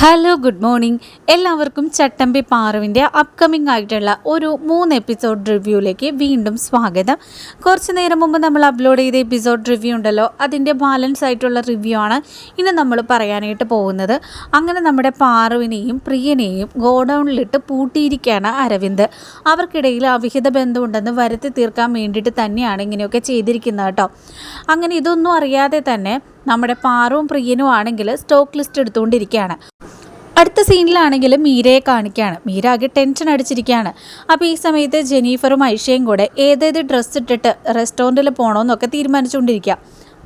Hello good morning എല്ലാവർക്കും ചട്ടമ്പി പാറുവിന്റെ upcoming ആയിട്ടുള്ള ഒരു മൂന്ന് എപ്പിസോഡ് റിവ്യൂയിലേക്ക് വീണ്ടും സ്വാഗതം. കുറച്ച് നേരം മുമ്പ് നമ്മൾ അപ്ലോഡ് ചെയ്ത എപ്പിസോഡ് റിവ്യൂ ഉണ്ടല്ലോ അതിന്റെ ബാലൻസ് ആയിട്ടുള്ള റിവ്യൂ ആണ് ഇന്ന് നമ്മൾ പറയാനായിട്ട് പോകുന്നത്. അങ്ങനെ നമ്മുടെ പാറുവിനെയും പ്രിയനെയും ഗോഡൗണിലിട്ട് പൂട്ടിയിരിക്കുകയാണ് അരവിന്ദ്. അവർക്കിടയിൽ അവിഹിത ബന്ധമുണ്ടെന്ന് വരുത്തി തീർക്കാൻ വേണ്ടിയിട്ട് തന്നെയാണ് ഇങ്ങനെയൊക്കെ ചെയ്തിരിക്കുന്നത് കേട്ടോ. അങ്ങനെ ഇതൊന്നും അറിയാതെ തന്നെ നമ്മുടെ പാറവും പ്രിയനും ആണെങ്കിൽ സ്റ്റോക്ക് ലിസ്റ്റ് എടുത്തുകൊണ്ടിരിക്കുകയാണ്. അടുത്ത സീനിലാണെങ്കിൽ മീരയെ കാണിക്കുകയാണ്. മീര ആകെ ടെൻഷൻ അടിച്ചിരിക്കുകയാണ്. അപ്പോൾ ഈ സമയത്ത് ജെനീഫറും ഐഷയും കൂടെ ഏതേത് ഡ്രസ്സ് ഇട്ടിട്ട് റെസ്റ്റോറന്റിൽ പോകണമെന്നൊക്കെ തീരുമാനിച്ചുകൊണ്ടിരിക്കുക.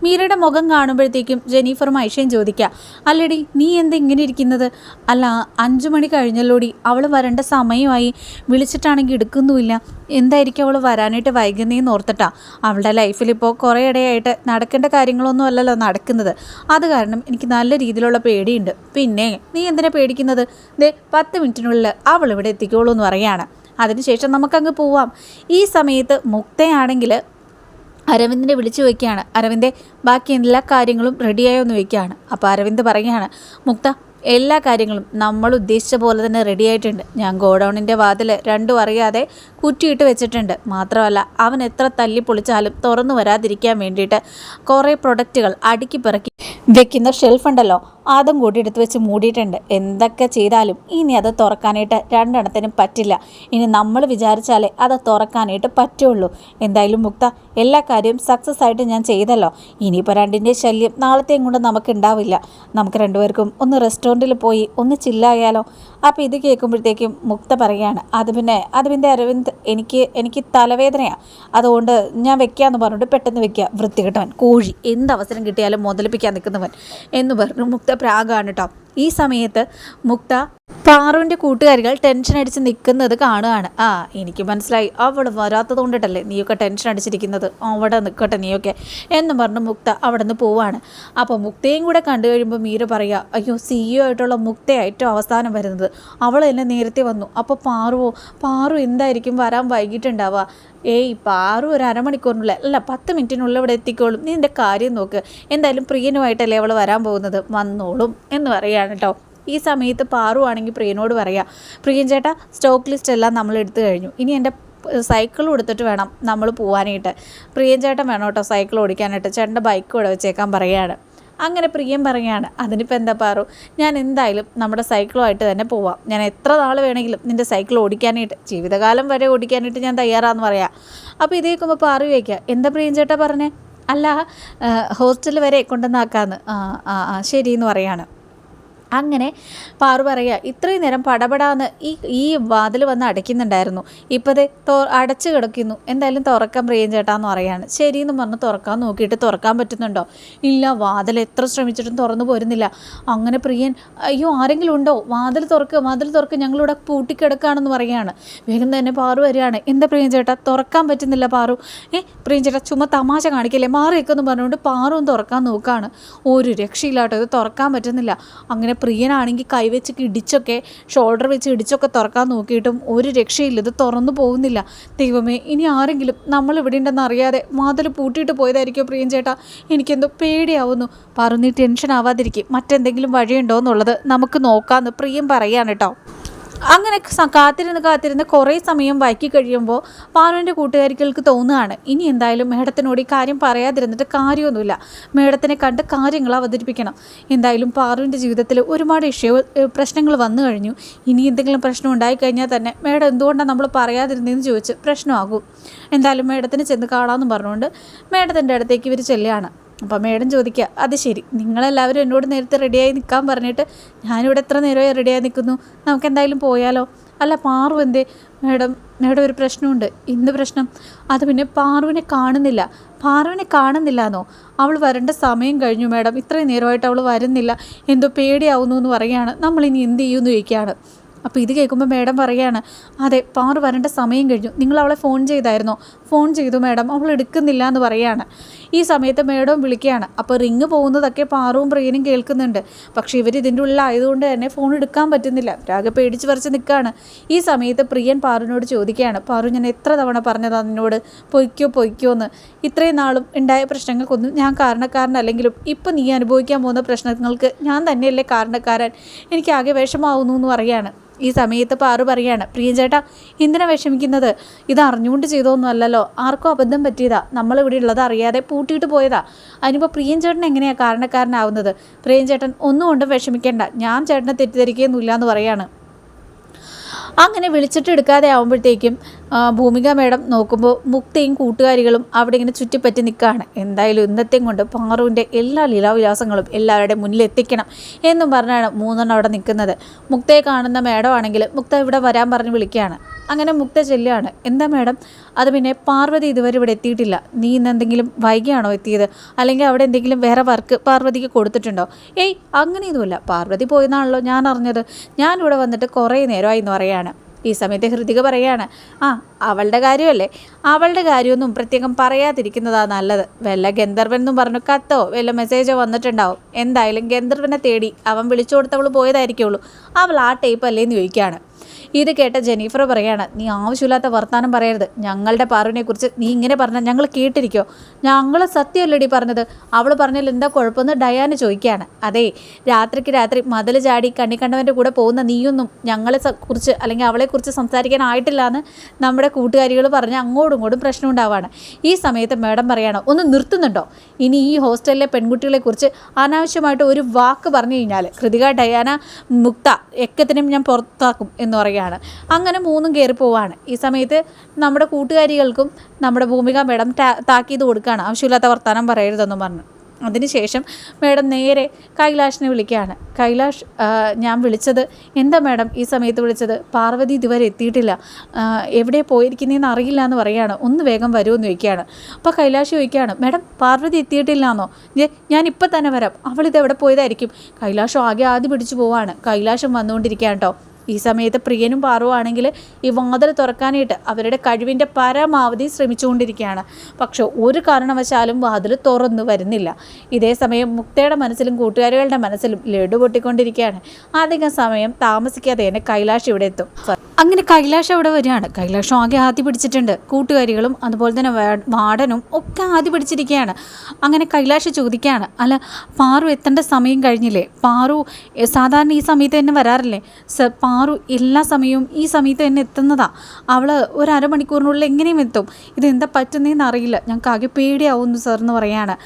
മീരയുടെ മുഖം കാണുമ്പോഴത്തേക്കും ജെനീഫറും ഐഷയും ചോദിക്കുക അല്ലടി നീ എന്താ ഇങ്ങനെ ഇരിക്കുന്നത്? അല്ല അഞ്ചു മണി കഴിഞ്ഞല്ലോടി. അവൾ വരേണ്ട സമയമായി. വിളിച്ചിട്ടാണെങ്കിൽ എടുക്കുന്നുമില്ല. എന്തായിരിക്കും അവൾ വരാനായിട്ട് വൈകുന്നേന്ന് ഓർത്തിട്ടാ. അവളുടെ ലൈഫിൽ ഇപ്പോൾ കുറേ ഇടയായിട്ട് നടക്കേണ്ട കാര്യങ്ങളൊന്നും അല്ലല്ലോ നടക്കുന്നത്. അത് കാരണം എനിക്ക് നല്ല രീതിയിലുള്ള പേടിയുണ്ട്. പിന്നെ നീ എന്തിനാ പേടിക്കുന്നത്? ദേ പത്ത് മിനിറ്റിനുള്ളിൽ അവൾ ഇവിടെ എത്തിക്കോളൂ എന്ന് പറയാണ്. അതിനുശേഷം നമുക്കങ്ങ് പോവാം. ഈ സമയത്ത് മുക്തയാണെങ്കിൽ അരവിന്ദിനെ വിളിച്ചു വയ്ക്കുകയാണ്. അരവിന്ദെ ബാക്കി എല്ലാ കാര്യങ്ങളും റെഡിയായോ എന്ന് വയ്ക്കുകയാണ് അപ്പോൾ അരവിന്ദ് പറയുകയാണ് മുക്ത എല്ലാ കാര്യങ്ങളും നമ്മൾ ഉദ്ദേശിച്ച പോലെ തന്നെ റെഡിയായിട്ടുണ്ട് ഞാൻ ഗോഡൗണിന്റെ വാതിൽ രണ്ടും അറിയാതെ കുറ്റിയിട്ട് വെച്ചിട്ടുണ്ട്. മാത്രമല്ല അവൻ എത്ര തല്ലി പൊളിച്ചാലും തുറന്നു വരാതിരിക്കാൻ വേണ്ടിയിട്ട് കുറേ പ്രൊഡക്റ്റുകൾ അടുക്കി പിറക്കി വെക്കുന്ന ഷെൽഫ് ഉണ്ടല്ലോ അതും കൂടി എടുത്ത് വെച്ച് മൂടിയിട്ടുണ്ട്. എന്തൊക്കെ ചെയ്താലും ഇനി അത് തുറക്കാനായിട്ട് രണ്ടെണ്ണത്തിനും പറ്റില്ല. ഇനി നമ്മൾ വിചാരിച്ചാലേ അത് തുറക്കാനായിട്ട് പറ്റുള്ളൂ. എന്തായാലും മുക്ത എല്ലാ കാര്യവും സക്സസ് ആയിട്ട് ഞാൻ ചെയ്തല്ലോ. ഇനിയിപ്പോൾ രണ്ടിന്റെ ശല്യം നാളത്തെയും കൊണ്ട് നമുക്ക് ഉണ്ടാവില്ല. നമുക്ക് രണ്ടുപേർക്കും ഒന്ന് റെസ്റ്റോറന്റിൽ പോയി ഒന്ന് ചില്ലായാലോ അപ്പോൾ ഇത് കേൾക്കുമ്പോഴത്തേക്കും മുക്ത പറയുകയാണ് അത് പിന്നെ അത് പിന്നെ അരവിന്ദ് എനിക്ക് എനിക്ക് തലവേദനയാണ് അതുകൊണ്ട് ഞാൻ വെക്കാമെന്ന് പറഞ്ഞിട്ട് പെട്ടെന്ന് വെക്കുക വൃത്തികെട്ടവൻ കോഴി എന്ത് അവസരം കിട്ടിയാലും മുതലിപ്പിക്കാൻ നിൽക്കുന്നവൻ. എന്ന് പറഞ്ഞു മുക്ത പ്രാഗാണ് കേട്ടോ ഈ സമയത്ത് മുക്ത പാറുവിന്റെ കൂട്ടുകാരികൾ ടെൻഷൻ അടിച്ച് നിൽക്കുന്നത് കാണുകയാണ്. ആ എനിക്ക് മനസ്സിലായി. അവൾ വരാത്തത് കൊണ്ടിട്ടല്ലേ നീയൊക്കെ ടെൻഷൻ അടിച്ചിരിക്കുന്നത്? അവിടെ നിൽക്കട്ടെ നീയൊക്കെ എന്ന് പറഞ്ഞ് മുക്ത അവിടെ നിന്ന് പോവാണ്. അപ്പോൾ മുക്തയും കൂടെ കണ്ടു കഴിയുമ്പോൾ മീര പറയുക അയ്യോ സിഇഒ ആയിട്ടുള്ള മുക്ത ഏറ്റവും അവസാനം വരുന്നത്. അവൾ എന്നെ നേരത്തെ വന്നു. അപ്പോൾ പാറുവോ പാറു എന്തായിരിക്കും വരാൻ വൈകിട്ടുണ്ടാവുക? ഏയ് പാറു ഒരു അരമണിക്കൂറിനുള്ളിൽ അല്ല പത്ത് മിനിറ്റിനുള്ളിൽ ഇവിടെ എത്തിക്കോളും. നീ എന്റെ കാര്യം നോക്ക്. എന്തായാലും പ്രിയനുമായിട്ടല്ലേ അവൾ വരാൻ പോകുന്നത്? വന്നോളും എന്ന് പറയുകയാണ്. കേട്ടോ. ഈ സമയത്ത് പാറു ആണെങ്കിൽ പ്രിയനോട് പറയാം പ്രിയൻ ചേട്ടാ സ്റ്റോക്ക് ലിസ്റ്റ് എല്ലാം നമ്മൾ എടുത്തു കഴിഞ്ഞു. ഇനി എന്റെ സൈക്കിൾ കൊടുത്തിട്ട് വേണം നമ്മൾ പോകാനായിട്ട് പ്രിയൻ ചേട്ടൻ വേണം കേട്ടോ സൈക്കിൾ ഓടിക്കാനായിട്ട്. ചേട്ടന്റെ ബൈക്ക് ഇവിടെ വെച്ചേക്കാൻ പറയുകയാണ്. അങ്ങനെ പ്രിയം പറയുകയാണ് അതിനിപ്പോൾ എന്താ പാറു? ഞാൻ എന്തായാലും നമ്മുടെ സൈക്കിളുമായിട്ട് തന്നെ പോവാം. ഞാൻ എത്ര നാൾ വേണമെങ്കിലും നിന്റെ സൈക്കിൾ ഓടിക്കാനായിട്ട് ജീവിതകാലം വരെ ഓടിക്കാനായിട്ട് ഞാൻ തയ്യാറാന്ന് പറയാം. അപ്പോൾ ഇതേ കുമ്പോൾ പാറു വയ്ക്കുക എന്താ പ്രിയം ചേട്ടാ പറഞ്ഞേ? അല്ല ഹോസ്റ്റൽ വരെ കൊണ്ടുവന്നാക്കാന്ന്. ആ ആ ശരി എന്ന് പറയാണ്. അങ്ങനെ പാറു പറയുക ഇത്രയും നേരം പടപടാന്ന് ഈ ഈ വാതിൽ വന്ന് അടയ്ക്കുന്നുണ്ടായിരുന്നു. ഇപ്പോഴത്തെ തോ അടച്ചു കിടക്കുന്നു. എന്തായാലും തുറക്കാൻ പ്രിയം ചേട്ടാന്ന് പറയാണ്. ശരിയെന്ന് പറഞ്ഞ് തുറക്കാൻ നോക്കിയിട്ട് തുറക്കാൻ പറ്റുന്നുണ്ടോ? ഇല്ല വാതിൽ എത്ര ശ്രമിച്ചിട്ടും തുറന്നു പോരുന്നില്ല. അങ്ങനെ പ്രിയൻ അയ്യോ ആരെങ്കിലും ഉണ്ടോ? വാതിൽ തുറക്കുക വാതിൽ തുറക്കുക ഞങ്ങളിവിടെ പൂട്ടിക്കിടക്കുകയാണെന്ന് പറയുകയാണ് വേഗം തന്നെ പാറു വരികയാണ്. എന്താ പ്രിയം ചേട്ടാ തുറക്കാൻ പറ്റുന്നില്ല പാറു. ഏ പ്രിയം ചേട്ടാ ചുമ്മാ തമാശ കാണിക്കില്ലേ? മാറിയൊക്കെ എന്ന് പറഞ്ഞുകൊണ്ട് പാറും തുറക്കാൻ നോക്കുകയാണ് ഒരു രക്ഷയില്ലാട്ടോ ഇത് തുറക്കാൻ പറ്റുന്നില്ല. അങ്ങനെ പ്രിയനാണെങ്കിൽ കൈവച്ച് ഇടിച്ചൊക്കെ ഷോൾഡർ വെച്ച് ഇടിച്ചൊക്കെ തുറക്കാൻ നോക്കിയിട്ടും ഒരു രക്ഷയില്ല. ഇത് തുറന്നു പോകുന്നില്ല. ദൈവമേ ഇനി ആരെങ്കിലും നമ്മൾ ഇവിടെ ഉണ്ടെന്ന് അറിയാതെ മാതൽ പൂട്ടിയിട്ട് പോയതായിരിക്കും പ്രിയൻ ചേട്ടാ? എനിക്കെന്തോ പേടിയാവുന്നു. പറഞ്ഞു ടെൻഷൻ ആവാതിരിക്കും. മറ്റെന്തെങ്കിലും വഴിയുണ്ടോ എന്നുള്ളത് നമുക്ക് നോക്കാമെന്ന് പ്രിയം പറയാണ് കേട്ടോ അങ്ങനെ കാത്തിരുന്ന് കാത്തിരുന്ന് കുറേ സമയം വൈക്കി കഴിയുമ്പോൾ പാനുവിന്റെ കൂട്ടുകാരികൾക്ക് തോന്നുകയാണ് ഇനി എന്തായാലും മേഡത്തിനോട് ഈ കാര്യം പറയാതിരുന്നിട്ട് കാര്യമൊന്നുമില്ല. മേഡത്തിനെ കണ്ട് കാര്യങ്ങൾ അവതരിപ്പിക്കണം. എന്തായാലും പാറുവിന്റെ ജീവിതത്തിൽ ഒരുപാട് ഇഷ്യൂ പ്രശ്നങ്ങൾ വന്നു കഴിഞ്ഞു. ഇനി എന്തെങ്കിലും പ്രശ്നം ഉണ്ടായിക്കഴിഞ്ഞാൽ തന്നെ മേഡം എന്തുകൊണ്ടാണ് നമ്മൾ പറയാതിരുന്നതെന്ന് ചോദിച്ച് പ്രശ്നമാകും. എന്തായാലും മേഡത്തിന് ചെന്ന് കാണാമെന്ന് പറഞ്ഞുകൊണ്ട് മേഡത്തിന്റെ അടുത്തേക്ക് ഇവർ ചെല്ലുകയാണ്. അപ്പോൾ മേഡം ചോദിക്കുക അത് ശരി. നിങ്ങളെല്ലാവരും എന്നോട് നേരത്തെ റെഡിയായി നിൽക്കാൻ പറഞ്ഞിട്ട് ഞാനിവിടെ എത്ര നേരമായി റെഡിയായി നിൽക്കുന്നു നമുക്ക് എന്തായാലും പോയാലോ? അല്ല പാറു എന്തേ? മേഡം മേഡം ഒരു പ്രശ്നമുണ്ട്. എന്ത് പ്രശ്നം. അത് പിന്നെ പാറുവിനെ കാണുന്നില്ല. പാറുവിനെ കാണുന്നില്ല എന്നോ അവൾ വരേണ്ട സമയം കഴിഞ്ഞു മേഡം. ഇത്രയും നേരമായിട്ട് അവൾ വരുന്നില്ല. എന്തോ പേടിയാവുന്നു എന്ന് പറയുകയാണ്. നമ്മളിനി എന്ത് ചെയ്യുമെന്ന് ചോദിക്കുകയാണ്. അപ്പോൾ ഇത് കേൾക്കുമ്പോൾ മേഡം പറയാണ് അതെ പാറു വരേണ്ട സമയം കഴിഞ്ഞു. നിങ്ങൾ അവളെ ഫോൺ ചെയ്തായിരുന്നോ? ഫോൺ ചെയ്തു മേഡം അവൾ എടുക്കുന്നില്ല എന്ന് പറയാണ് ഈ സമയത്ത് മേഡം വിളിക്കുകയാണ് അപ്പോൾ റിങ് പോകുന്നതൊക്കെ പാറുവും പ്രിയനും കേൾക്കുന്നുണ്ട്. പക്ഷേ ഇവർ ഇതിന്റെ ഉള്ളിലായതുകൊണ്ട് തന്നെ ഫോൺ എടുക്കാൻ പറ്റുന്നില്ല. രാഗ പേടിച്ച് പറിച്ച് നിൽക്കുകയാണ്. ഈ സമയത്ത് പ്രിയൻ പാറുവിനോട് ചോദിക്കുകയാണ് പാറു ഞാൻ എത്ര തവണ പറഞ്ഞതാ നിന്നോട്? പൊയ്ക്കോ പൊയ്ക്കോ എന്ന്. ഇത്രയും നാളും ഉണ്ടായ പ്രശ്നങ്ങൾക്കൊന്നും ഞാൻ കാരണക്കാരനല്ലെങ്കിലും ഇപ്പം നീ അനുഭവിക്കാൻ പോകുന്ന പ്രശ്നങ്ങൾക്ക് ഞാൻ തന്നെയല്ലേ കാരണക്കാരൻ? എനിക്കാകെ വിഷമാവുന്നു എന്ന് പറയാണ് ഈ സമയത്ത് പാറു പറയാണ് പ്രിയ ചേട്ടാ എന്തിനാ വിഷമിക്കുന്നത്? ഇത് അറിഞ്ഞുകൊണ്ട് ചെയ്തോന്നും അല്ലല്ലോ ആർക്കും അബദ്ധം പറ്റിയതാ. നമ്മളിവിടെ ഉള്ളത് അറിയാതെ പൂട്ടിയിട്ട് പോയതാ. അതിനിപ്പോൾ പ്രിയൻ ചേട്ടൻ എങ്ങനെയാണ് കാരണക്കാരനാവുന്നത്? പ്രിയൻ ചേട്ടൻ ഒന്നും കൊണ്ടും വിഷമിക്കേണ്ട. ഞാൻ ചേട്ടനെ തെറ്റിദ്ധരിക്കുകയൊന്നുമില്ല എന്ന് പറയാണ്. അങ്ങനെ വിളിച്ചിട്ട് എടുക്കാതെ ആകുമ്പോഴത്തേക്കും ഭൂമിക മേഡം നോക്കുമ്പോൾ മുക്തയും കൂട്ടുകാരികളും അവിടെ ഇങ്ങനെ ചുറ്റിപ്പറ്റി നിൽക്കുകയാണ്. എന്തായാലും ഇന്നത്തെയും കൊണ്ട് പാറുവിന്റെ എല്ലാ ലീലാവിലാസങ്ങളും എല്ലാവരുടെയും മുന്നിൽ എത്തിക്കണം എന്നും പറഞ്ഞാണ് മൂന്നെണ്ണം അവിടെ നിൽക്കുന്നത്. മുക്തയെ കാണുന്ന മേഡം ആണെങ്കിൽ മുക്ത ഇവിടെ വരാൻ പറഞ്ഞ് വിളിക്കുകയാണ്. അങ്ങനെ മുക്ത ചെല്ലുകയാണ്. എന്താ മേഡം? അത് പിന്നെ പാർവതി ഇതുവരെ ഇവിടെ എത്തിയിട്ടില്ല. നീ ഇന്ന് എന്തെങ്കിലും വൈകിയാണോ എത്തിയത്? അല്ലെങ്കിൽ അവിടെ എന്തെങ്കിലും വേറെ വർക്ക് പാർവതിക്ക് കൊടുത്തിട്ടുണ്ടോ? ഏയ് അങ്ങനെയൊന്നുമില്ല. പാർവതി പോയെന്നാണല്ലോ ഞാൻ അറിഞ്ഞത്. ഞാനിവിടെ വന്നിട്ട് കുറേ നേരമായി എന്ന് പറയാണ് ഈ സമയത്ത് ഹൃതിക പറയാണ് ആ അവളുടെ കാര്യമല്ലേ? അവളുടെ കാര്യമൊന്നും പ്രത്യേകം പറയാതിരിക്കുന്നതാ നല്ലത്. വല്ല ഗന്ധർവൻ എന്നും പറഞ്ഞു കത്തോ വല്ല മെസ്സേജോ വന്നിട്ടുണ്ടാവും. എന്തായാലും ഗന്ധർവനെ തേടി അവൻ വിളിച്ചു കൊടുത്തവൾ പോയതായിരിക്കുള്ളൂ. അവൾ ആ ടൈപ്പ് അല്ലേന്ന് ചോദിക്കുകയാണ്. ഇത് കേട്ട ജെനീഫർ പറയാണ് നീ ആവശ്യമില്ലാത്ത വർത്തമാനം പറയരുത്. ഞങ്ങളുടെ കുറിച്ച് നീ ഇങ്ങനെ പറഞ്ഞാൽ ഞങ്ങൾ കേട്ടിരിക്കോ? ഞങ്ങൾ സത്യമല്ലടി പറഞ്ഞത്. അവൾ പറഞ്ഞാൽ എന്താ കുഴപ്പമെന്ന് ഡയാന് ചോദിക്കുകയാണ്. അതെ രാത്രിക്ക് രാത്രി മതിൽ ചാടി കണ്ണിക്കണ്ടവന്റെ കൂടെ പോകുന്ന നീയൊന്നും ഞങ്ങളെ കുറിച്ച് അല്ലെങ്കിൽ അവളെക്കുറിച്ച് സംസാരിക്കാനായിട്ടില്ല എന്ന് നമ്മുടെ കൂട്ടുകാരികൾ പറഞ്ഞ് അങ്ങോട്ടും ഇങ്ങോട്ടും പ്രശ്നം ഉണ്ടാവുകയാണ് ഈ സമയത്ത് മേഡം പറയാണ് ഒന്ന് നിർത്തുന്നുണ്ടോ? ഇനി ഈ ഹോസ്റ്റലിലെ പെൺകുട്ടികളെക്കുറിച്ച് അനാവശ്യമായിട്ട് ഒരു വാക്ക് പറഞ്ഞു കഴിഞ്ഞാൽ കൃതിക ഡയാന മുക്ത എക്കത്തിനും ഞാൻ പുറത്താക്കും എന്ന് പറയുക പറയുകയാണ് അങ്ങനെ മൂന്നും കയറി പോവാണ് ഈ സമയത്ത് നമ്മുടെ കൂട്ടുകാരികൾക്കും നമ്മുടെ ഭൂമിക മേഡം താക്കീത് കൊടുക്കുകയാണ്. ആവശ്യമില്ലാത്ത വർത്തമാനം പറയരുതെന്നും പറഞ്ഞു. അതിനുശേഷം മേഡം നേരെ കൈലാഷിനെ വിളിക്കുകയാണ്. കൈലാഷ് ഞാൻ വിളിച്ചത് എന്താ മേഡം ഈ സമയത്ത് വിളിച്ചത്? പാർവതി ഇതുവരെ എത്തിയിട്ടില്ല. എവിടെ പോയിരിക്കുന്നതെന്ന് അറിയില്ല എന്ന് പറയുകയാണ് ഒന്ന് വേഗം വരുമെന്ന് ചോദിക്കുകയാണ്. അപ്പോൾ കൈലാഷ് ചോദിക്കുകയാണ് മേഡം പാർവതി എത്തിയിട്ടില്ല എന്നോ ഞാൻ ഇപ്പം തന്നെ വരാം. അവളിത് എവിടെ പോയതായിരിക്കും? കൈലാഷം ആകെ ആദ്യം പിടിച്ചു പോവാണ് കൈലാഷം വന്നുകൊണ്ടിരിക്കുകയാണ് കേട്ടോ ഈ സമയത്ത് പ്രിയനും പാറുവാണെങ്കിൽ ഈ വാതിൽ തുറക്കാനായിട്ട് അവരുടെ കഴിവിന്റെ പരമാവധി ശ്രമിച്ചുകൊണ്ടിരിക്കുകയാണ്. പക്ഷെ ഒരു കാരണവശാലും വാതിൽ തുറന്നു വരുന്നില്ല. ഇതേ സമയം മുക്തയുടെ മനസ്സിലും കൂട്ടുകാരികളുടെ മനസ്സിലും ലഡു പൊട്ടിക്കൊണ്ടിരിക്കുകയാണ്. അധികം സമയം താമസിക്കാതെ തന്നെ കൈലാഷ് ഇവിടെ എത്തും. അങ്ങനെ കൈലാഷ് അവിടെ വരികയാണ്. കൈലാഷം ആകെ ആദ്യ പിടിച്ചിട്ടുണ്ട്. കൂട്ടുകാരികളും അതുപോലെ തന്നെ വാടനും ഒക്കെ ആദ്യ പിടിച്ചിരിക്കുകയാണ്. അങ്ങനെ കൈലാഷ് ചോദിക്കുകയാണ് അല്ല പാറു എത്തേണ്ട സമയം കഴിഞ്ഞില്ലേ? പാറു സാധാരണ ഈ സമയത്ത് തന്നെ വരാറില്ലേ? സർ എല്ലാ സമയവും ഈ സമയത്ത് തന്നെ എത്തുന്നതാ. അവൾ ഒരു അരമണിക്കൂറിനുള്ളിൽ എങ്ങനെയും എത്തും. ഇത് എന്താ പറ്റുന്നതെന്ന് അറിയില്ല. ഞങ്ങൾക്ക് ആകെ പേടിയാവുന്നു സാർ എന്ന് പറയാണ്.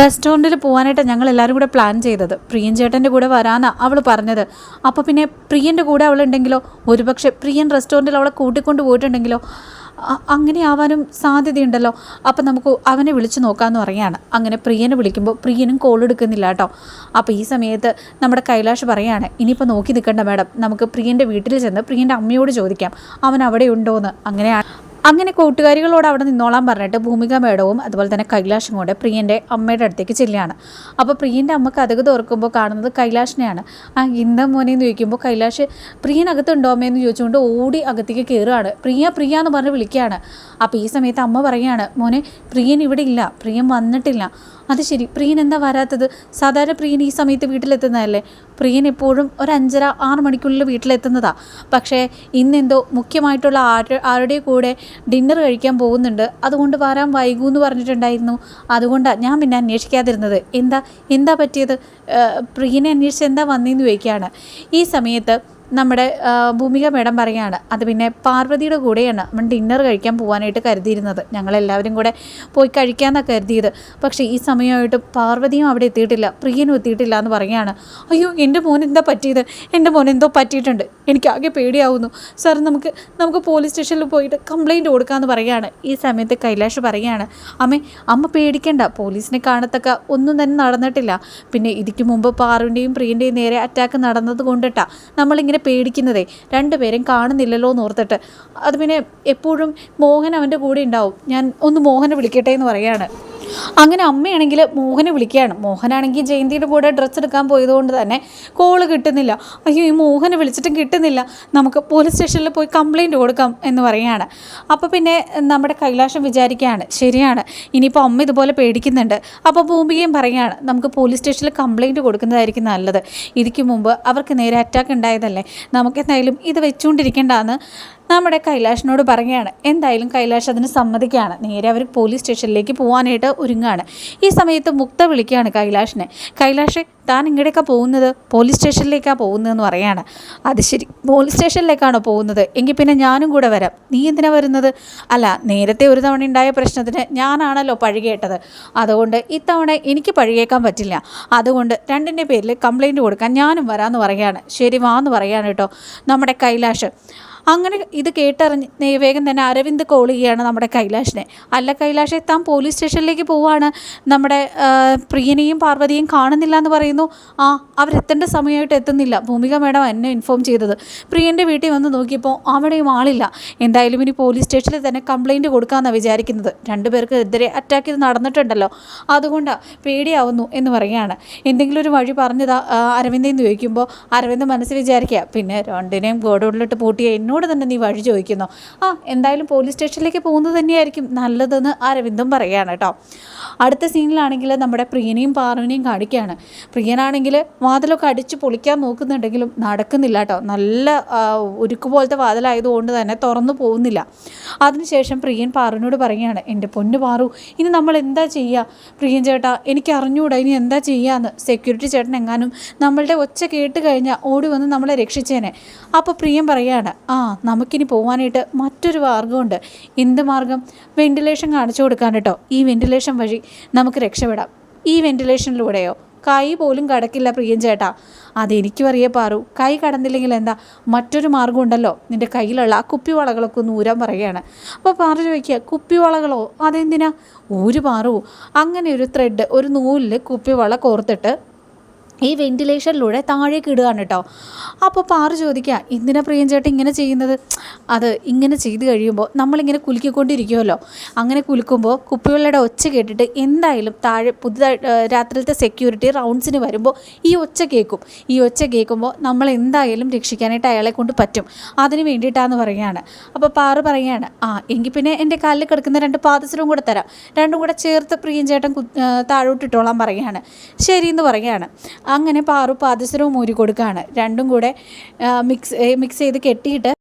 റെസ്റ്റോറന്റിൽ പോകാനായിട്ട് ഞങ്ങൾ എല്ലാവരും കൂടെ പ്ലാൻ ചെയ്തത്. പ്രിയൻ ചേട്ടന്റെ കൂടെ വരാനാണ് അവൾ പറഞ്ഞത്. അപ്പോൾ പിന്നെ പ്രിയന്റെ കൂടെ അവളുണ്ടെങ്കിലോ? ഒരുപക്ഷെ പ്രിയൻ റെസ്റ്റോറന്റിൽ അവളെ കൂട്ടിക്കൊണ്ട് പോയിട്ടുണ്ടെങ്കിലോ? അങ്ങനെ ആവാനും സാധ്യതയുണ്ടല്ലോ. അപ്പം നമുക്ക് അവനെ വിളിച്ചു നോക്കാമെന്ന് പറയാണ് അങ്ങനെ പ്രിയനെ വിളിക്കുമ്പോൾ പ്രിയനും കോൾ എടുക്കുന്നില്ല കേട്ടോ. അപ്പോൾ ഈ സമയത്ത് നമ്മുടെ കൈലാഷ് പറയാണ് ഇനിയിപ്പോൾ നോക്കി നിൽക്കണ്ട മാഡം. നമുക്ക് പ്രിയന്റെ വീട്ടിൽ ചെന്ന് പ്രിയന്റെ അമ്മയോട് ചോദിക്കാം. അവൻ അവിടെ ഉണ്ടോ എന്ന് അങ്ങനെയാണ് അങ്ങനെ കൂട്ടുകാരികളോട് അവിടെ നിന്നോളാൻ പറഞ്ഞിട്ട് ഭൂമിക മേഡവും അതുപോലെ തന്നെ കൈലാഷും കൂടെ പ്രിയന്റെ അമ്മയുടെ അടുത്തേക്ക് ചെല്ലുകയാണ്. അപ്പോൾ പ്രിയന്റെ അമ്മ കഥക് തുറക്കുമ്പോൾ കാണുന്നത് കൈലാഷിനെയാണ്. ആ ഇന്ത മോനെ എന്ന് ചോദിക്കുമ്പോൾ കൈലാഷ് പ്രിയൻ അകത്തുണ്ടോ അമ്മയെന്ന് ചോദിച്ചുകൊണ്ട് ഓടി അകത്തേക്ക് കയറുകയാണ് പ്രിയ പ്രിയ എന്ന് പറഞ്ഞ് വിളിക്കുകയാണ്. അപ്പോൾ ഈ സമയത്ത് അമ്മ പറയുകയാണ് മോനെ പ്രിയൻ ഇവിടെ ഇല്ല. പ്രിയൻ വന്നിട്ടില്ല. അത് ശരി. പ്രിയൻ എന്താ വരാത്തത്? സാധാരണ പ്രിയൻ ഈ സമയത്ത് വീട്ടിലെത്തുന്നതല്ലേ? പ്രിയൻ എപ്പോഴും ഒരു അഞ്ചര ആറ് മണിക്കുള്ളിൽ വീട്ടിലെത്തുന്നതാ. പക്ഷേ ഇന്നെന്തോ മുഖ്യമായിട്ടുള്ള ആര് ആരുടെ കൂടെ ഡിന്നർ കഴിക്കാൻ പോകുന്നുണ്ട്. അതുകൊണ്ട് വരാൻ വൈകൂ എന്ന് പറഞ്ഞിട്ടുണ്ടായിരുന്നു. അതുകൊണ്ടാണ് ഞാൻ പിന്നെ അന്വേഷിക്കാതിരുന്നത്. എന്താ എന്താ പറ്റിയത്? പ്രിയനെ അന്വേഷിച്ച് എന്താ വന്നതെന്ന് ചോദിക്കുകയാണ്. ഈ സമയത്ത് നമ്മുടെ ഭൂമിക മേഡം പറയുകയാണ് അത് പിന്നെ പാർവതിയുടെ കൂടെയാണ്. നമ്മൾ ഡിന്നർ കഴിക്കാൻ പോകാനായിട്ട് കരുതിയിരുന്നത്. ഞങ്ങളെല്ലാവരും കൂടെ പോയി കഴിക്കാമെന്നാണ് കരുതിയത്. പക്ഷേ ഈ സമയമായിട്ട് പാർവതിയും അവിടെ എത്തിയിട്ടില്ല. പ്രിയനും എത്തിയിട്ടില്ല എന്ന് പറയുകയാണ്. അയ്യോ എന്റെ മോൻ എന്താ പറ്റിയത്? എന്റെ മോൻ എന്തോ പറ്റിയിട്ടുണ്ട്. എനിക്ക് ആകെ പേടിയാവുന്നു. സാർ നമുക്ക് നമുക്ക് പോലീസ് സ്റ്റേഷനിൽ പോയിട്ട് കംപ്ലയിന്റ് കൊടുക്കാമെന്ന് പറയുകയാണ്. ഈ സമയത്ത് കൈലാഷ് പറയുകയാണ് അമ്മേ അമ്മ പേടിക്കണ്ട. പോലീസിനെ കാണത്തക്ക ഒന്നും തന്നെ നടന്നിട്ടില്ല. പിന്നെ ഇതിക്ക് മുമ്പ് പാറുവിന്റെയും പ്രിയന്റെയും നേരെ അറ്റാക്ക് നടന്നത് കൊണ്ടിട്ടാണ് നമ്മളിങ്ങനെ ഇങ്ങനെ പേടിക്കുന്നതേ. രണ്ടുപേരും കാണുന്നില്ലല്ലോ എന്ന് ഓർത്തിട്ട് അത് പിന്നെ എപ്പോഴും മോഹൻ അവന്റെ കൂടെ ഉണ്ടാവും. ഞാൻ ഒന്ന് മോഹനെ വിളിക്കട്ടെ എന്ന് പറയാണ് അങ്ങനെ അമ്മയാണെങ്കിൽ മോഹനെ വിളിക്കുകയാണ്. മോഹനാണെങ്കിൽ ജയന്തിയുടെ കൂടെ ഡ്രസ്സ് എടുക്കാൻ പോയതുകൊണ്ട് തന്നെ കോൾ കിട്ടുന്നില്ല. അയ്യോ ഈ മോഹനെ വിളിച്ചിട്ടും കിട്ടുന്നില്ല. നമുക്ക് പോലീസ് സ്റ്റേഷനിൽ പോയി കംപ്ലയിന്റ് കൊടുക്കാം എന്ന് പറയുകയാണ്. അപ്പോൾ പിന്നെ നമ്മുടെ കൈലാഷം വിചാരിക്കുകയാണ് ശരിയാണ് ഇനിയിപ്പോൾ അമ്മ ഇതുപോലെ പേടിക്കുന്നുണ്ട്. അപ്പോൾ ഭൂമികയും പറയുകയാണ് നമുക്ക് പോലീസ് സ്റ്റേഷനിൽ കംപ്ലയിന്റ് കൊടുക്കുന്നതായിരിക്കും നല്ലത്. ഇതിക്ക് മുമ്പ് അവർക്ക് നേരെ അറ്റാക്ക് ഉണ്ടായതല്ലേ? നമുക്ക് എന്തായാലും ഇത് വെച്ചുകൊണ്ടിരിക്കേണ്ടെന്ന് നമ്മുടെ കൈലാഷിനോട് പറയുകയാണ് എന്തായാലും കൈലാഷ് അതിന് സമ്മതിക്കുകയാണ്. നേരെ അവർ പോലീസ് സ്റ്റേഷനിലേക്ക് പോകാനായിട്ട് ഒരുങ്ങുകയാണ്. ഈ സമയത്ത് മുക്ത വിളിക്കുകയാണ് കൈലാഷിനെ. കൈലാഷ് താൻ ഇങ്ങടെയൊക്കെ പോകുന്നത് പോലീസ് സ്റ്റേഷനിലേക്കാണ് പോകുന്നതെന്ന് പറയാണ്. അത് ശരി പോലീസ് സ്റ്റേഷനിലേക്കാണോ പോകുന്നത്? എങ്കിൽ പിന്നെ ഞാനും കൂടെ വരാം. നീ എന്തിനാ വരുന്നത്? അല്ല നേരത്തെ ഒരു തവണ ഉണ്ടായ പ്രശ്നത്തിന് ഞാനാണല്ലോ പഴുകേട്ടത്. അതുകൊണ്ട് ഇത്തവണ എനിക്ക് പഴുകേക്കാൻ പറ്റില്ല. അതുകൊണ്ട് രണ്ടിന്റെ പേരിൽ കംപ്ലൈന്റ് കൊടുക്കാൻ ഞാനും വരാമെന്ന് പറയുകയാണ് ശരി വാ എന്ന് പറയാണ് കേട്ടോ നമ്മുടെ കൈലാഷ്. അങ്ങനെ ഇത് കേട്ടറിഞ്ഞ് വേഗം തന്നെ അരവിന്ദ് കോൾ ചെയ്യുകയാണ് നമ്മുടെ കൈലാഷിനെ. അല്ല കൈലാഷെ താൻ പോലീസ് സ്റ്റേഷനിലേക്ക് പോവാണ്. നമ്മുടെ പ്രിയനെയും പാർവതിയും കാണുന്നില്ല എന്ന് പറയുന്നു. ആ അവരെത്തേണ്ട സമയമായിട്ട് എത്തുന്നില്ല. ഭൂമിക മേഡം എന്നെ ഇൻഫോം ചെയ്തത്. പ്രിയന്റെ വീട്ടിൽ വന്ന് നോക്കിയപ്പോൾ അവിടെയും ആളില്ല. എന്തായാലും ഇനി പോലീസ് സ്റ്റേഷനിൽ തന്നെ കംപ്ലയിന്റ് കൊടുക്കാമെന്നാണ് വിചാരിക്കുന്നത്. രണ്ടുപേർക്ക് എതിരെ അറ്റാക്ക് ഇത് നടന്നിട്ടുണ്ടല്ലോ. അതുകൊണ്ടാണ് പേടിയാവുന്നു എന്ന് പറയുകയാണ്. എന്തെങ്കിലും ഒരു വഴി പറഞ്ഞതാ അരവിന്ദെന്ന് ചോദിക്കുമ്പോൾ അരവിന്ദ് മനസ്സിൽ വിചാരിക്കുക പിന്നെ രണ്ടിനെയും ഗോഡൗണിലിട്ട് പൂട്ടിയ എന്നോട് തന്നെ നീ വഴി ചോദിക്കുന്നു. ആ എന്തായാലും പോലീസ് സ്റ്റേഷനിലേക്ക് പോകുന്നത് തന്നെയായിരിക്കും നല്ലതെന്ന് അരവിന്ദും പറയുകയാണ് കേട്ടോ. അടുത്ത സീനിലാണെങ്കിൽ നമ്മുടെ പ്രിയനെയും പാറുവിനെയും കാണിക്കുകയാണ്. പ്രിയനാണെങ്കിൽ വാതിലൊക്കെ അടിച്ച് പൊളിക്കാൻ നോക്കുന്നുണ്ടെങ്കിലും നടക്കുന്നില്ല കേട്ടോ. നല്ല ഉരുക്ക് പോലത്തെ വാതിലായതുകൊണ്ട് തന്നെ തുറന്നു പോകുന്നില്ല. അതിനുശേഷം പ്രിയൻ പാറുവിനോട് പറയുകയാണ് എന്റെ പൊന്നു പാറു ഇനി നമ്മൾ എന്താ ചെയ്യുക? പ്രിയൻ ചേട്ടാ എനിക്ക് അറിഞ്ഞുകൂടാ ഇനി എന്താ ചെയ്യാന്ന്. സെക്യൂരിറ്റി ചേട്ടൻ എങ്ങാനും നമ്മളുടെ ഒച്ച കേട്ട് കഴിഞ്ഞാൽ ഓടി വന്ന് നമ്മളെ രക്ഷിച്ചേനെ. അപ്പോൾ പ്രിയം പറയാണ് ആ നമുക്കിനി പോകാനായിട്ട് മറ്റൊരു മാർഗമുണ്ട് എന്ത് മാർഗം വെന്റിലേഷൻ കാണിച്ചു കൊടുക്കാൻ കേട്ടോ. ഈ വെന്റിലേഷൻ വഴി നമുക്ക് രക്ഷപ്പെടാം. ഈ വെന്റിലേഷനിലൂടെയോ? കൈ പോലും കടക്കില്ല പ്രിയൻ ചേട്ടാ. അതെനിക്കും അറിയേ പാറു. കൈ കടന്നില്ലെങ്കിൽ എന്താ? മറ്റൊരു മാർഗം ഉണ്ടല്ലോ. നിന്റെ കയ്യിലുള്ള ആ കുപ്പിവളകളൊക്കെ ഒന്ന് ഊരാൻ പറയുകയാണ്. അപ്പോൾ പാറു ചോദിക്കുക കുപ്പിവളകളോ? അതെന്തിനാ? ഊര് പാറു. അങ്ങനെ ഒരു ത്രെഡ് ഒരു നൂലിൽ കുപ്പിവള കോർത്തിട്ട് ഈ വെന്റിലേഷനിലൂടെ താഴേക്ക് ഇടുകയാണ് കേട്ടോ. അപ്പോൾ പാറു ചോദിക്കുക എന്തിനാ പ്രിയൻ ചേട്ടൻ ഇങ്ങനെ ചെയ്യുന്നത്? അത് ഇങ്ങനെ ചെയ്ത് കഴിയുമ്പോൾ നമ്മളിങ്ങനെ കുലുക്കിക്കൊണ്ടിരിക്കുമല്ലോ അങ്ങനെ കുലുക്കുമ്പോൾ കുപ്പിവെള്ളയുടെ ഒച്ച കേട്ടിട്ട് എന്തായാലും താഴെ പുതുതായി ഏഹ് രാത്രിയിലത്തെ സെക്യൂരിറ്റി റൗണ്ട്സിന് വരുമ്പോൾ ഈ ഒച്ച കേൾക്കും ഈ ഒച്ച കേൾക്കുമ്പോൾ നമ്മൾ എന്തായാലും രക്ഷിക്കാനായിട്ട് അയാളെ കൊണ്ട് പറ്റും. അതിന് വേണ്ടിയിട്ടാന്ന് പറയുകയാണ്. അപ്പോൾ പാറു പറയുകയാണ് ആ എങ്കിൽ പിന്നെ എന്റെ കാലിൽ കിടക്കുന്ന രണ്ട് പാദസരവും കൂടെ തരാം. രണ്ടും കൂടെ ചേർത്ത് പ്രിയൻ ചേട്ടൻ കു ഏഹ് താഴോട്ടിട്ടോളാൻ പറയുകയാണ്. ശരിയെന്ന് പറയുകയാണ്. അങ്ങനെ പാറു പാദസരവും ഊരി കൊടുക്കുകയാണ് രണ്ടും കൂടെ മിക്സ് മിക്സ് ചെയ്ത് കെട്ടിയിട്ട്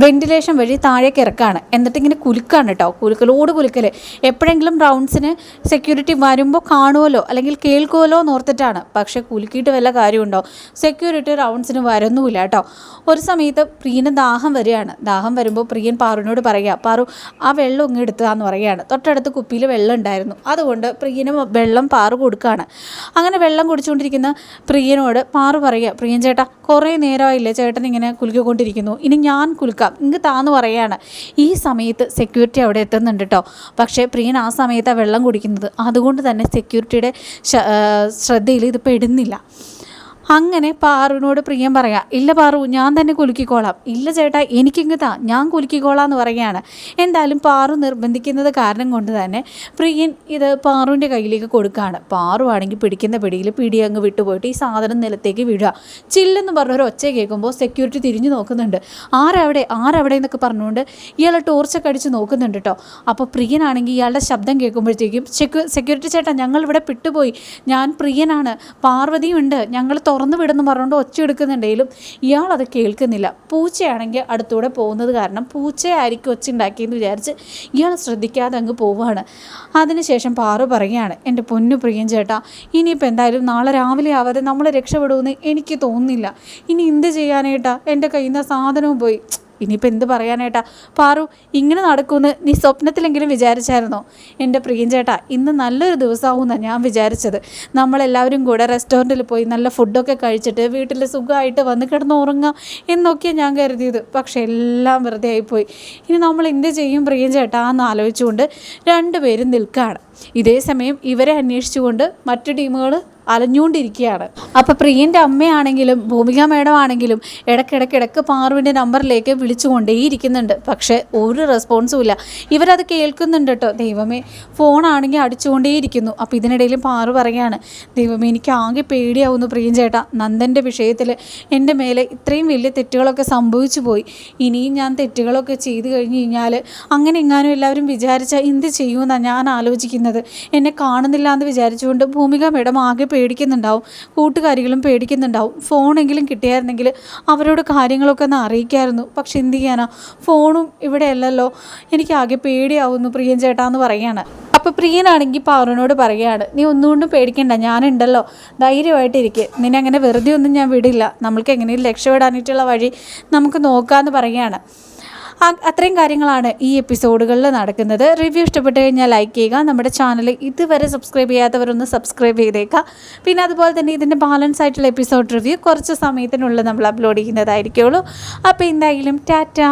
വെന്റിലേഷൻ വഴി താഴേക്ക് ഇറക്കാണ്. എന്നിട്ട് ഇങ്ങനെ കുലുക്കാണ് കേട്ടോ കുലുക്കലോട് കുലുക്കൽ എപ്പോഴെങ്കിലും റൗണ്ട്സിന് സെക്യൂരിറ്റി വരുമ്പോൾ കാണുമല്ലോ അല്ലെങ്കിൽ കേൾക്കുമല്ലോ എന്ന് ഓർത്തിട്ടാണ്. പക്ഷേ കുലുക്കിയിട്ട് വല്ല കാര്യമുണ്ടോ? സെക്യൂരിറ്റി റൗണ്ട്സിന് വരുന്നുമില്ല കേട്ടോ ഒരു സമയത്ത് പ്രിയന് ദാഹം വരികയാണ്. ദാഹം വരുമ്പോൾ പ്രിയൻ പാറുവിനോട് പറയുക പാറു ആ വെള്ളം ഇങ്ങ് എടുത്തതാന്ന് പറയുകയാണ്. തൊട്ടടുത്ത് കുപ്പിയിൽ വെള്ളം ഉണ്ടായിരുന്നു. അതുകൊണ്ട് പ്രിയന് വെള്ളം പാറു കൊടുക്കുകയാണ് അങ്ങനെ വെള്ളം കുടിച്ചുകൊണ്ടിരിക്കുന്ന പ്രിയനോട് പാറു പറയുക പ്രിയൻ ചേട്ടാ കുറേ നേരമായില്ലേ ചേട്ടൻ ഇങ്ങനെ കുലുക്കിക്കൊണ്ടിരിക്കുന്നു. ഇനി ഞാൻ കുലുക്കാം. ഇങ്ങ് താന്ന് പറയാണ്. ഈ സമയത്ത് സെക്യൂരിറ്റി അവിടെ എത്തുന്നുണ്ട് കേട്ടോ പക്ഷേ പ്രിയൻ ആ സമയത്താണ് വെള്ളം കുടിക്കുന്നത്. അതുകൊണ്ട് തന്നെ സെക്യൂരിറ്റിയുടെ ശ്രദ്ധയിൽ ഇത് പെടുന്നില്ല അങ്ങനെ പാറുവിനോട് പ്രിയം പറയാം ഇല്ല പാറു ഞാൻ തന്നെ കുലുക്കിക്കോളാം. ഇല്ല ചേട്ടാ എനിക്കിങ്ങ് താ ഞാൻ കുലുക്കിക്കോളാം എന്ന് പറയുകയാണ്. എന്തായാലും പാറു നിർബന്ധിക്കുന്നത് കാരണം കൊണ്ട് തന്നെ പ്രിയൻ ഇത് പാറുവിന്റെ കയ്യിലേക്ക് കൊടുക്കുകയാണ്. പാറു ആണെങ്കിൽ പിടിക്കുന്ന പിടിയിൽ പിടി അങ്ങ് വിട്ടുപോയിട്ട് ഈ സാധനം നിലത്തേക്ക് വീഴുക ചില്ലെന്ന് പറഞ്ഞൊരു ഒച്ച കേൾക്കുമ്പോൾ സെക്യൂരിറ്റി തിരിഞ്ഞു നോക്കുന്നുണ്ട്. ആരവിടെ? ആരവിടെ? എന്നൊക്കെ പറഞ്ഞുകൊണ്ട് ഇയാളെ ടോർച്ചൊക്കെ അടിച്ച് നോക്കുന്നുണ്ട് കേട്ടോ അപ്പോൾ പ്രിയനാണെങ്കിൽ ഇയാളുടെ ശബ്ദം കേൾക്കുമ്പോഴത്തേക്കും സെക്യൂ സെക്യൂരിറ്റി ചേട്ടാ ഞങ്ങൾ ഇവിടെ പിട്ടുപോയി. ഞാൻ പ്രിയനാണ്. പാർവതിയുണ്ട്. ഞങ്ങൾ തുറന്നു വിടുന്നു പറഞ്ഞുകൊണ്ട് ഒച്ച എടുക്കുന്നുണ്ടെങ്കിലും ഇയാൾ അത് കേൾക്കുന്നില്ല. പൂച്ചയാണെങ്കിൽ അടുത്തൂടെ പോകുന്നത് കാരണം പൂച്ചയായിരിക്കും ഒച്ച ഉണ്ടാക്കിയെന്ന് വിചാരിച്ച് ഇയാൾ ശ്രദ്ധിക്കാതെ അങ്ങ് പോവുകയാണ്. അതിനുശേഷം പാറു പറയുകയാണ് എന്റെ പൊന്നു പ്രിയം ചേട്ടാ ഇനിയിപ്പോൾ എന്തായാലും നാളെ രാവിലെ ആവാതെ നമ്മൾ രക്ഷപ്പെടുമെന്ന് എനിക്ക് തോന്നുന്നില്ല. ഇനി എന്ത് ചെയ്യാനായിട്ടാ? എന്റെ കയ്യിൽ നിന്ന് സാധനവും പോയി. ഇനിയിപ്പോൾ എന്ത് പറയാനേട്ടാ പാറു ഇങ്ങനെ നടക്കുമെന്ന് നീ സ്വപ്നത്തിലെങ്കിലും വിചാരിച്ചായിരുന്നോ? എന്റെ പ്രിയൻ ചേട്ടാ ഇന്ന് നല്ലൊരു ദിവസമാവുമെന്നാണ് ഞാൻ വിചാരിച്ചത്. നമ്മളെല്ലാവരും കൂടെ റെസ്റ്റോറന്റിൽ പോയി നല്ല ഫുഡൊക്കെ കഴിച്ചിട്ട് വീട്ടിൽ സുഖമായിട്ട് വന്ന് കിടന്ന് ഉറങ്ങാം എന്നൊക്കെയാണ് ഞാൻ കരുതിയത്. പക്ഷേ എല്ലാം വെറുതെ ആയിപ്പോയി. ഇനി നമ്മൾ എന്ത് ചെയ്യും പ്രിയൻ ചേട്ടാ എന്ന് ആലോചിച്ചുകൊണ്ട് രണ്ടുപേരും നിൽക്കുകയാണ് ഇതേ സമയം ഇവരെ അന്വേഷിച്ചുകൊണ്ട് മറ്റു ടീമുകൾ അലഞ്ഞുകൊണ്ടിരിക്കുകയാണ്. അപ്പോൾ പ്രിയന്റെ അമ്മയാണെങ്കിലും ഭൂമിക മേഡം ആണെങ്കിലും ഇടയ്ക്കിടയ്ക്ക് ഇടയ്ക്ക് പാറുവിന്റെ നമ്പറിലേക്ക് വിളിച്ചുകൊണ്ടേയിരിക്കുന്നുണ്ട്. പക്ഷേ ഒരു റെസ്പോൺസും ഇല്ല. ഇവരത് കേൾക്കുന്നുണ്ട് കേട്ടോ. ദൈവമേ ഫോണാണെങ്കിൽ അടിച്ചുകൊണ്ടേയിരിക്കുന്നു. അപ്പോൾ ഇതിനിടയിൽ പാറു പറയാണ് ദൈവമേ എനിക്ക് ആകെ പേടിയാവുന്നു പ്രിയൻ ചേട്ടാ. നന്ദന്റെ വിഷയത്തിൽ എന്റെ മേലെ ഇത്രയും വലിയ തെറ്റുകളൊക്കെ സംഭവിച്ചു പോയി. ഇനിയും ഞാൻ തെറ്റുകളൊക്കെ ചെയ്തു കഴിഞ്ഞ് കഴിഞ്ഞാൽ അങ്ങനെ എങ്ങാനും എല്ലാവരും വിചാരിച്ചാൽ എന്ത് ചെയ്യുമെന്നാണ് ഞാൻ ആലോചിക്കുന്നത്. എന്നെ കാണുന്നില്ല എന്ന് വിചാരിച്ചുകൊണ്ട് ഭൂമിക മേഡം ആകെ പേടിക്കുന്നുണ്ടാവും. കൂട്ടുകാരികളും പേടിക്കുന്നുണ്ടാവും. ഫോണെങ്കിലും കിട്ടിയായിരുന്നെങ്കിൽ അവരോട് കാര്യങ്ങളൊക്കെ ഒന്ന് അറിയിക്കായിരുന്നു. പക്ഷെ എന്ത് ചെയ്യാനാ? ഫോണും ഇവിടെ അല്ലല്ലോ. എനിക്ക് ആകെ പേടിയാവുന്നു പ്രിയൻ ചേട്ടാ എന്ന് പറയാണ് അപ്പോൾ പ്രിയനാണെങ്കിൽ പാറുവിനോട് പറയുകയാണ് നീ ഒന്നുകൊണ്ടും പേടിക്കണ്ട ഞാനുണ്ടല്ലോ. ധൈര്യമായിട്ടിരിക്കുക നിന്നെ അങ്ങനെ വെറുതെ ഒന്നും ഞാൻ വിടില്ല. നമ്മൾക്ക് എങ്ങനെയും രക്ഷപ്പെടാനായിട്ടുള്ള വഴി നമുക്ക് നോക്കാമെന്ന് പറയുകയാണ്. അത്രയും കാര്യങ്ങളാണ് ഈ എപ്പിസോഡുകളിൽ നടക്കുന്നത്. റിവ്യൂ ഇഷ്ടപ്പെട്ട് കഴിഞ്ഞാൽ ലൈക്ക് ചെയ്യുക. നമ്മുടെ ചാനൽ ഇതുവരെ സബ്സ്ക്രൈബ് ചെയ്യാത്തവരൊന്ന് സബ്സ്ക്രൈബ് ചെയ്തേക്കുക പിന്നെ അതുപോലെ തന്നെ ഇതിന്റെ ബാലൻസ് ആയിട്ടുള്ള എപ്പിസോഡ് റിവ്യൂ കുറച്ച് സമയത്തിനുള്ളിൽ നമ്മൾ അപ്ലോഡ് ചെയ്യുന്നതായിരിക്കുള്ളൂ. അപ്പോൾ എന്തായാലും ടാറ്റാ!